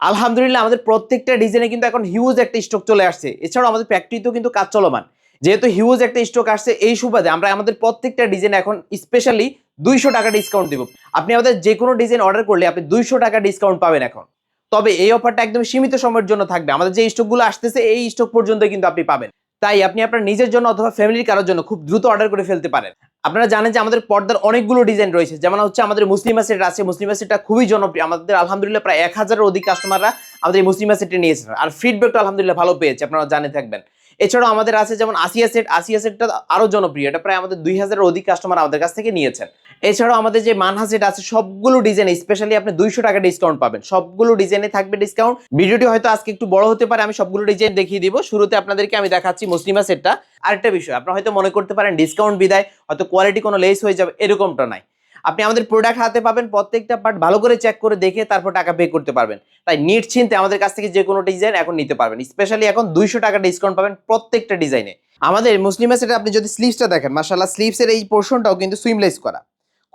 আলহামদুলিল্লাহ আমাদের প্রত্যেকটা ডিজাইনে কিন্তু এখন হিউজ একটা স্টক চলে আসছে। এছাড়াও আমাদের ফ্যাক্টরিতেও কিন্তু কাজ চলমান। যেহেতু হিউজ একটা স্টক আসছে, এই সুবাদে আমরা আমাদের প্রত্যেকটা ডিজাইন এখন স্পেশালি দুইশো টাকা ডিসকাউন্ট দিব। আপনি আমাদের যে কোনো ডিজাইন অর্ডার করলে আপনি দুইশো টাকা ডিসকাউন্ট পাবেন এখন। তবে এই অফারটা একদম সীমিত সময়ের জন্য থাকবে। আমাদের যে স্টকগুলো আসতেছে, এই স্টক পর্যন্ত কিন্তু আপনি পাবেন। তাই আপনি আপনার নিজের জন্য অথবা ফ্যামিলির কারোর জন্য খুব দ্রুত অর্ডার করে ফেলতে পারেন। আপনারা জানেন যে আমাদের পর্দার অনেকগুলো ডিজাইন রয়েছে। যেমন হচ্ছে আমাদের মুসলিমা সেট আছে। মুসলিম সেটটা খুবই জনপ্রিয়। আমাদের আলহামদুলিল্লাহ প্রায় এক হাজারের অধিক কাস্টমাররা আমাদের মুসলিম মুসলিমা নিয়েছেন আর ফিডব্যাকটা আলহামদুলিল্লাহ ভালো পেয়েছে, আপনারা জানে থাকবেন। এছাড়াও আমাদের আছে যেমন আসিয়া সেট আসিয়া সেটটা আরও জনপ্রিয়। এটা প্রায় আমাদের দুই হাজারের অধিক কাস্টমার আমাদের কাছ থেকে নিয়েছেন। এছাড়াও আমাদের যে মানহা সেট আছে, সবগুলো ডিজাইনে স্পেশালি আপনি দুইশো টাকা ডিসকাউন্ট পাবেন। সবগুলো ডিজাইনে থাকবে ডিসকাউন্ট ভিডিওটি হয়তো আজকে একটু বড় হতে পারে, আমি সবগুলো ডিজাইন দেখিয়ে দিব। শুরুতে আপনাদেরকে আমি দেখাচ্ছি মুসলিমা সেটটা। আরেকটা বিষয়, আপনারা হয়তো মনে করতে পারেন ডিসকাউন্ট বিদায়, হয়তো কোয়ালিটি কোনো লেস হয়ে যাবে, এরকমটা নাই। আপনি আমাদের প্রোডাক্ট হাতে পাবেন, প্রত্যেকটা পার্ট ভালো করে চেক করে দেখে তারপর টাকা পে করতে পারবেন। তাই নিশ্চিন্তে আমাদের কাছ থেকে যে কোনো ডিজাইন এখন নিতে পারবেন। স্পেশালি এখন দুইশো টাকা ডিসকাউন্ট পাবেন প্রত্যেকটা ডিজাইনে আমাদের মুসলিমা সেটা আপনি যদি স্লিভসটা দেখেন মাসাল্লাহ স্লিভসের এই পোর্শনটাও কিন্তু সুইমলেস করা।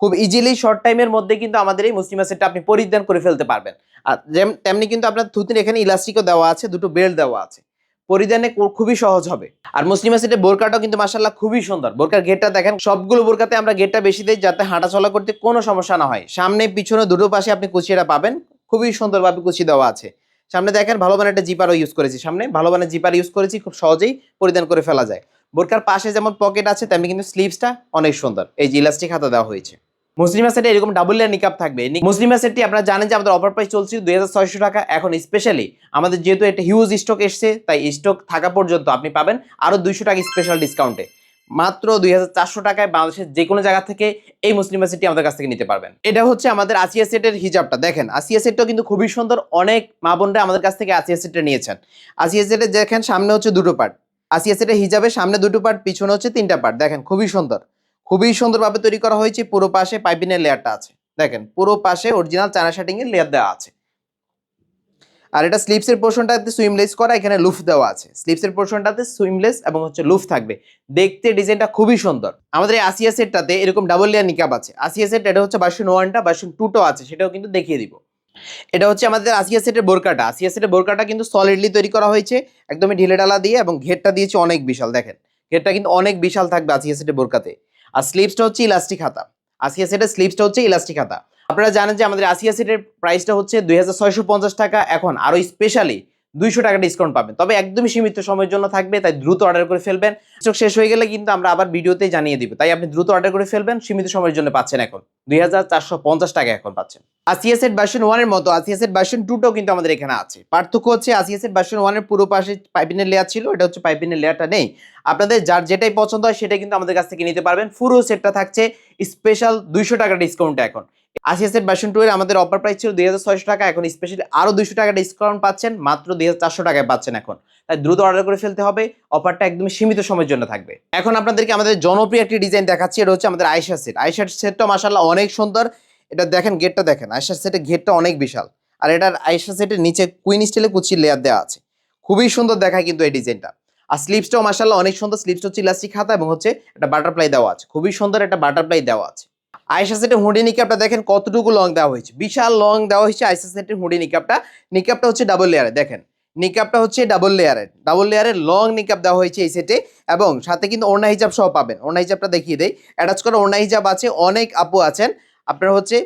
খুব ইজিলি শর্ট টাইমের মধ্যে কিন্তু আমাদের এই মুসলিমা সেটটা আপনি পরিধান করে ফেলতে পারবেন। আর তেমনি কিন্তু আপনার থুতির এখানে ইলাস্টিকও দেওয়া আছে, দুটো বেল্ট দেওয়া আছে। পরিধানে খুবই সহজ হবে। আর মুসলিমা সেটের বোরকাটাও কিন্তু মাসাল্লাহ খুবই সুন্দর। বোরকার গেটটা দেখেন, সবগুলো বোরকাতে আমরা গেটটা বেশি দিই যাতে হাঁটা চলা করতে কোনো সমস্যা না হয়। সামনে, পিছনে, দুটো পাশে আপনি কুচিটা পাবেন। খুবই সুন্দরভাবে কুচি দেওয়া আছে। সামনে দেখেন, ভালো মানের একটা জিপারও ইউজ করেছি সামনে। ভালো মানের জিপার ইউজ করেছি, খুব সহজেই পরিধান করে ফেলা যায়। বোরকার পাশে যেমন পকেট আছে, তেমনি কিন্তু স্লিভসটা অনেক সুন্দর। এই যে ইলাস্টিক হাতা দেওয়া হয়েছে। মুসলিমা সেটে এরকম ডাবল লেয়ার নিকাপ থাকবে। মুসলিমা সেটটি আপনারা জানেন যে আমাদের অফার প্রাইস চলছে দুই হাজার ছয়শো টাকা, এখন স্পেশালি আমাদের যেহেতু একটা হিউজ স্টক এসছে, তাই স্টক থাকা পর্যন্ত আপনি পাবেন আরও দুইশো টাকা স্পেশাল ডিসকাউন্টে মাত্র দুই হাজার চারশো টাকায় বাংলাদেশের যে কোনো জায়গা থেকে এই মুসলিমা সেটটি আমাদের কাছ থেকে নিতে পারবেন। এটা হচ্ছে আমাদের আসিয়া সেটের হিজাবটা দেখেন, আসিয়া সেটটাও কিন্তু খুবই সুন্দর। অনেক মা বোনরা আমাদের কাছ থেকে আসিয়া সেটটা নিয়েছেন। আসিয়া সেটের দেখেন সামনে হচ্ছে দুটো পার্ট আসিয়া সেটের হিজাবে সামনে দুটো পার্ট পিছনে হচ্ছে তিনটা পার্ট দেখেন, খুবই সুন্দর। খুবই সুন্দরভাবে তৈরি করা হয়েছে। পুরো পাশে পাইপিনের লেয়ারটা আছে। দেখেন, পুরো পাশে অরিজিনাল চায়না শার্টিং এর লেয়ার দেওয়া আছে। আর এটা স্লিপসের পোর্শনটাতে সুইমলেস করা, এখানে লুফ দেওয়া আছে। স্লিপসের পোর্শনটাতে সুইমলেস এবং হচ্ছে লুফ থাকবে। দেখতে ডিজাইনটা খুবই সুন্দর। আমাদের আসিয়া সেটটাতে এরকম ডাবল লেয়ার নিকাব আছে। আসিয়া সেট এটা হচ্ছে বাসন ওয়ানটা বাসন টুটো আছে, সেটাও কিন্তু দেখিয়ে দিব। এটা হচ্ছে আমাদের আসিয়া সেটের বোরকাটা। আসিয়া সেটের বোরকাটা কিন্তু সলিডলি তৈরি করা হয়েছে, একদমই ঢিলে ডালা দিয়ে এবং ঘেরটা দিয়েছে অনেক বিশাল। দেখেন, ঘেরটা কিন্তু অনেক বিশাল থাকবে আসিয়া সেটের বোরকাতে। আর স্লিপসটা হচ্ছে ইলাস্টিক হাতা। আসিয়া সেটের স্লিপসটা হচ্ছে ইলাস্টিক হাতা। আপনারা জানেন যে আমাদের আসিয়া সেটের প্রাইসটা হচ্ছে দুই হাজার ছয়শো পঞ্চাশ টাকা। এখন আরও স্পেশালি দুইশো টাকা ডিসকাউন্ট পাবেন। তবে একদমই সীমিত সময়ের জন্য থাকবে, তাই দ্রুত অর্ডার করে ফেলবেন। স্টক শেষ হয়ে গেলে কিন্তু আমরা আবার ভিডিওতে জানিয়ে দিব। তাই আপনি দ্রুত অর্ডার করে ফেলবেন, সীমিত সময়ের জন্য পাচ্ছেন এখন। দুই হাজার চারশো পঞ্চাশ টাকা এখন পাচ্ছেন। আসিয়া সেট ভার্সন ওয়ানের মতো আসিয়া সেট ভার্সন টুটাও কিন্তু আমাদের এখানে আছে। পার্থক্য হচ্ছে আসিয়া সেট ভার্সন ওয়ানের পুরো পাশে পাইপিনের লেয়ার ছিল, এটা হচ্ছে পাইপিনের লেয়ারটা নেই। আপনাদের যার যেটাই পছন্দ হয়, সেটাই কিন্তু আমাদের কাছ থেকে নিতে পারবেন। পুরো সেটটা থাকছে স্পেশাল দুইশো টাকা ডিসকাউন্ট এখন। আসিয়া সেট ভার্সন টু এর আমাদের অফার প্রাইস ছিল দুই হাজার ছয়শো টাকা, এখন স্পেশালি আরও দুইশো টাকা ডিসকাউন্ট পাচ্ছেন, মাত্র দুই হাজার চারশো টাকায় পাচ্ছেন এখন। তাই দ্রুত অর্ডার করে ফেলতে হবে অফারটা একদম সীমিত সময়ের জন্য থাকবে। এখন আপনাদেরকে আমাদের জনপ্রিয় একটি ডিজাইন দেখাচ্ছি, এটা হচ্ছে আমাদের আয়সা সেট আয়সা সেটটা মাসাল্লাহ অনেক সুন্দর, এটা দেখেন গেটটা দেখেন আয়সা সেটের গেটটা অনেক বিশাল। আর এটার আয়সা সেটের নিচে কুইন স্টিলে কুচির লেয়ার দেওয়া আছে। খুবই সুন্দর দেখায় কিন্তু এই ডিজাইনটা আর স্লিপসটাও মাসাল্লাহ অনেক সুন্দর স্লিপসটা হচ্ছে ইলাস্টিক হাতা এবং হচ্ছে একটা বাটারফ্লাই দেওয়া আছে। খুবই সুন্দর একটা বাটারফ্লাই দেওয়া আছে। আয়সা সেটের হুডি নিকাপটা দেখেন কতটুকু লং দেওয়া হয়েছে। বিশাল লং দেওয়া হয়েছে আয়সা সেটের হুডি নিকাপটা। নিকাপটা হচ্ছে ডাবল লেয়ারে দেখেন। নিকাপটা হচ্ছে ডাবল লেয়ারের ডাবল লেয়ারের লং নিকাপ দেওয়া হয়েছে এই সেটে এবং সাথে কিন্তু ওড়না হিজাব সহ পাবেন। ওড়না হিজাবটা দেখিয়ে দেয় অ্যাটাচ করা ওড়না হিজাব আছে, অনেক আপু আছেন। আপনারা হচ্ছে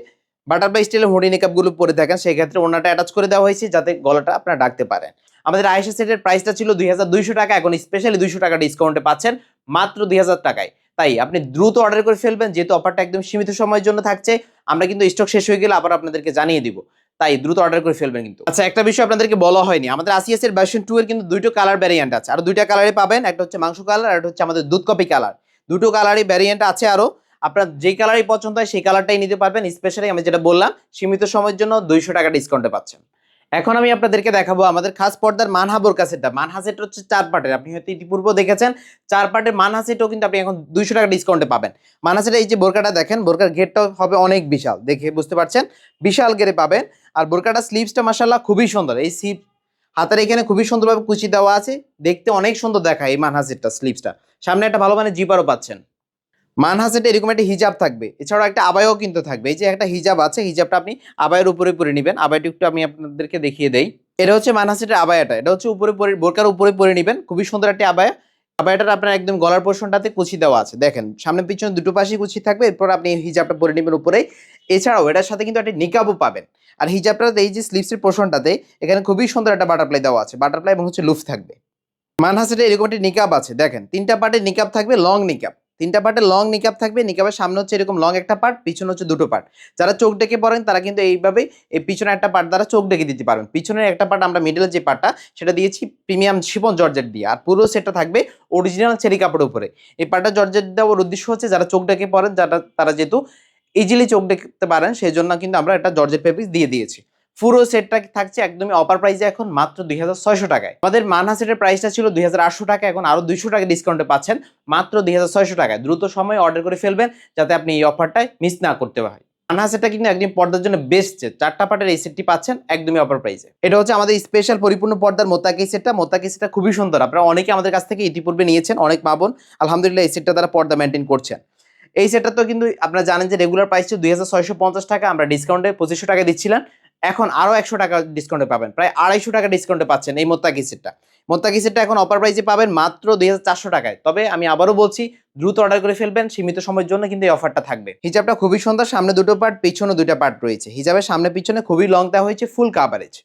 বাটারফ্লাই স্টাইলের হুডি নিকাপগুলো পরে থাকেন সেই ক্ষেত্রে ওড়নাটা অ্যাটাচ করে দেওয়া হয়েছে যাতে গলাটা আপনারা ডাকতে পারেন। আমাদের আয়সা সেটের প্রাইসটা ছিল দুই হাজার দুইশো টাকা, এখন স্পেশালি দুইশো টাকা ডিসকাউন্টে পাচ্ছেন, মাত্র দুই হাজার টাকায়। তাই আপনি দ্রুত অর্ডার করে ফেলবেন, যেহেতু অফারটা একদম সীমিত সময়ের জন্য থাকছে, আমরা কিন্তু স্টক শেষ হয়ে গেলে আবার আপনাদেরকে জানিয়ে দিব। তাই দ্রুত অর্ডার করে ফেলবেন কিন্তু। আচ্ছা একটা বিষয় আপনাদেরকে বলা হয়নি, আমাদের আসিয়াস এর ভার্সন টু এর কিন্তু দুটো কালার ভ্যারিয়েন্ট আছে। আর দুইটা কালারে পাবেন, একটা হচ্ছে মাংস কালার আর একটা হচ্ছে আমাদের দুধ কপি কালার দুটো কালারই ভ্যারিয়েন্ট আছে আরও। আপনার যে কালারই পছন্দ হয়, সেই কালারটাই নিতে পারবেন। স্পেশালি আমি যেটা বললাম, সীমিত সময়ের জন্য দুইশো টাকা ডিসকাউন্টে পাচ্ছেন। এখন আমি আপনাদেরকে দেখাবো আমাদের খাস পর্দার মানহা বোরকা মানহা সেট হচ্ছে চার পার্টের আপনি হয়তো ইতিপূর্বে দেখেছেন, চার পার্টের মানহা সেটও কিন্তু আপনি এখন দুইশো টাকা ডিসকাউন্টে পাবেন। মানহা সেটে এই যে বোরকাটা দেখেন, বোরকার ঘেরটা হবে অনেক বিশাল। দেখে বুঝতে পারছেন? বিশাল গেরে পাবেন। আর বোরকাটা স্লিভসটা মাসাল্লাহ খুবই সুন্দর। এই স্লিভ হাতের এখানে খুবই সুন্দরভাবে কুচি দেওয়া আছে। দেখতে অনেক সুন্দর দেখায় এই মানহা সেটটা স্লিভসটা সামনে একটা ভালো মানে জিপারও পাচ্ছেন। মানহাসেটে এরকম একটা হিজাব থাকবে। এছাড়াও একটা আবায়ও কিন্তু থাকবে। এই যে একটা হিজাব আছে, হিজাবটা আপনি আবায়ের উপরে পরে নেবেন। আবায়টা একটু আমি আপনাদেরকে দেখিয়ে দেই। এটা হচ্ছে মানহাসেটের আবায়াটা। এটা হচ্ছে উপরে পরে, বোরকার উপরে পরে নেবেন। খুবই সুন্দর একটা আবায়া। আবায়াটার আপনার একদম গলার পোর্শনটাতে কুচি দেওয়া আছে। দেখেন, সামনে পিছনে দুটো পাশেই কুচি থাকবে। এরপর আপনি হিজাবটা পরে নেবেন উপরে। এছাড়াও এটার সাথে কিন্তু একটা নিকাবও পাবেন। আর হিজাবটাতে এই যে স্লিপসের পোর্শনটাতে, এখানে খুবই সুন্দর একটা বাটারফ্লাই দেওয়া আছে। বাটারফ্লাই এবং হচ্ছে লুফ থাকবে। মানহাসেটে এরকম একটা নিকাব আছে। দেখেন, তিনটা পার্টের নিকাব থাকবে লং নিকাব। তিনটা পার্টে লং নিকাপ থাকবে। নিকাপের সামনে হচ্ছে এরকম লং একটা পার্ট পিছনে হচ্ছে দুটো পার্ট যারা চোখ ডেকে পড়েন, তারা কিন্তু এইভাবে এই পিছনে একটা পার্ট দ্বারা চোখ ডেকে দিতে পারবেন। পিছনের একটা পার্ট আমরা মিডলের যে পার্টটা সেটা দিয়েছি প্রিমিয়াম শিপন জর্জেট দিয়ে। আর পুরো সেটটা থাকবে অরিজিনাল চেরি কাপড়ের উপরে। এই পার্টটা জর্জেট দেওয়ার উদ্দেশ্য হচ্ছে, যারা চোখ ডেকে পড়েন, যারা, তারা যেহেতু ইজিলি চোখ দেখতে পারেন সেই জন্য কিন্তু আমরা একটা জর্জেট পেপিস দিয়ে দিয়েছি। পুরো সেটটা থাকছে একদমই অপার প্রাইসে এখন মাত্র দুই হাজার ছয়শো টাকায়। আমাদের মানহা সেটের প্রাইসটা ছিল দুই হাজার আটশো টাকা, এখন আরও দুইশো টাকা ডিসকাউন্টে পাচ্ছেন, মাত্র দুই হাজার ছয়শো টাকায়। দ্রুত সময় অর্ডার করে ফেলবেন যাতে আপনি এই অফারটায় মিস না করতে হয়। মানহা সেটটা কিন্তু একদিন পর্দার জন্য বেস্ট চারটা পার্টের এই সেটটি পাচ্ছেন একদমই অপার প্রাইসে এটা হচ্ছে আমাদের স্পেশাল পরিপূর্ণ পর্দার মোতাকি সেটটা। মোতাকি সেটটা খুবই সুন্দর। আপনারা অনেকে আমাদের কাছ থেকে ইতিপূর্বে নিয়েছেন, অনেক পাবন আলহামদুলিল্লাহ এই সেটটা তারা পর্দা মেনটেন করছেন। এই সেটটা তো কিন্তু আপনারা জানেন যে রেগুলার প্রাইস ছিল দুই হাজার ছয়শো পঞ্চাশ টাকা, আমরা ডিসকাউন্টে পঁচিশশো টাকা দিচ্ছিলাম। এখন আরও একশো টাকা ডিসকাউন্টে পাবেন। প্রায় আড়াইশো টাকা ডিসকাউন্টে পাচ্ছেন এই মোত্তাকি সেটটা। মোত্তাকি সেটটা এখন অফার প্রাইসে পাবেন মাত্র দুই টাকায়। তবে আমি আবারও বলছি, দ্রুত অর্ডার করে ফেলবেন, সীমিত সময়ের জন্য কিন্তু এই অফারটা থাকবে। হিজাবটা খুবই সুন্দর, সামনে দুটো পার্ট পিছনে দুটো পার্ট রয়েছে। হিজাবের সামনে পিছনে খুবই লং দেওয়া হয়েছে ফুল কাভারেজ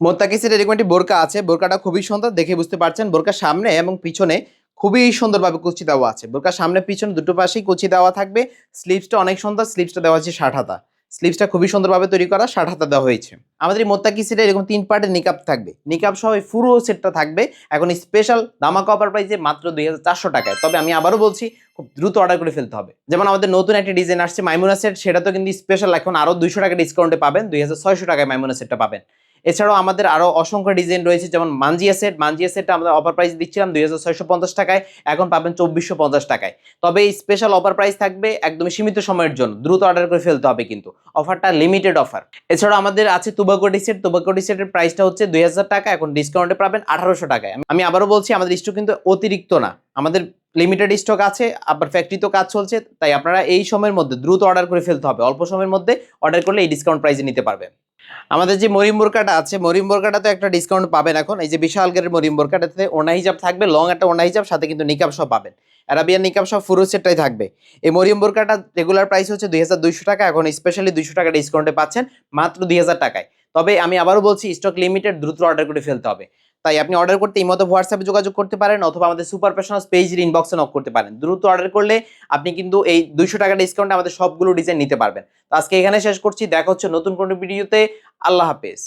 মোত্তাকি সেটের এরকম একটি বোরকা আছে, বোরকাটা খুবই সুন্দর, দেখে বুঝতে পারছেন, বোরকার সামনে এবং পিছনে খুবই সুন্দরভাবে কুচি দেওয়া আছে। বোরকার সামনে, পিছনে দুটো পাশেই কুচি দেওয়া থাকবে স্লিপসটা অনেক সুন্দর স্লিপসটা দেওয়া আছে ষাট হাতা। স্লিপসটা খুবই সুন্দরভাবে তৈরি করা, ষাট হাতা দেওয়া হয়েছে। আমাদের এই মোত্তাকি সেটে এরকম তিন পার্টের নিকাপ থাকবে। নিকাপ সহ এই সেটটা থাকবে। এখন স্পেশাল দামা কপার প্রাইসে মাত্র দুই হাজার চারশো টাকায়। তবে আমি আবারও বলছি, খুব দ্রুত অর্ডার করে ফেলতে হবে। যেমন আমাদের নতুন একটি ডিজাইন আসছে মাইমুনা সেট সেটা তো কিন্তু স্পেশাল এখন আরও দুইশো টাকা ডিসকাউন্টে পাবেন। দুই হাজার ছয়শো টাকায় মাইমুনা সেটটা পাবেন। এছাড়াও আমাদের আরও অসংখ্য ডিজাইন রয়েছে, যেমন মানজিয়া সেট। মানজিয়া সেটটা আমরা অফার প্রাইস দিচ্ছিলাম দুই হাজার ছয়শো পঞ্চাশ টাকায়, এখন পাবেন চব্বিশশো টাকায়। তবে এই স্পেশাল অফার প্রাইস থাকবে একদমই সীমিত সময়ের জন্য, দ্রুত অর্ডার করে ফেলতে হবে কিন্তু। অফারটা লিমিটেড অফার এছাড়াও আমাদের আছে তুবাকোটি সেট। তুবাকোটি সেটের প্রাইসটা হচ্ছে দুই হাজার টাকা, এখন ডিসকাউন্টে পাবেন আঠারোশো টাকায়। আমি আবারও বলছি, আমাদের স্টক কিন্তু অতিরিক্ত না। আমাদের লিমিটেড স্টক আছে, আবার ফ্যাক্টরিতেও কাজ চলছে, তাই আপনারা এই সময়ের মধ্যে দ্রুত অর্ডার করে ফেলতে হবে। অল্প সময়ের মধ্যে অর্ডার করলে এই ডিসকাউন্ট প্রাইসে নিতে পারবেন। আমাদের যে মরিম বোরকাটা আছে মরিম বোরকাটা তো একটা ডিসকাউন্ট পাবেন এখন। এই যে বিশাল গেটের মরিম বোরকাটাতে ওনা হিজাব থাকবে লং একটা ওনা হিজাব, সাথে কিন্তু নিকাব সব পাবেন। অ্যারাবিয়ান নিকাব সব ফুরো সেটটাই থাকবে। এই মরিম বোরকাটা রেগুলার প্রাইস হচ্ছে দুই হাজার দুইশো টাকা, এখন স্পেশালি দুইশো টাকা ডিসকাউন্টে পাচ্ছেন, মাত্র দুই হাজার টাকায়। তবে আমি আবারও বলছি স্টক লিমিটেড দ্রুত অর্ডার করে ফেলতে হবে। তাই আপনি অর্ডার করতে এই মতো হোয়াটসঅ্যাপে যোগাযোগ করতে পারেন অথবা আমাদের সুপার পেশনাল পেজের ইনবক্সে নক করতে পারেন। দ্রুত অর্ডার করলে আপনি কিন্তু এই দুইশো টাকা ডিসকাউন্ট আমাদের সবগুলো ডিজাইন নিতে পারবেন। তো আজকে এখানে শেষ করছি। দেখা হচ্ছে নতুন কোনো ভিডিওতে আল্লাহ হাফেজ।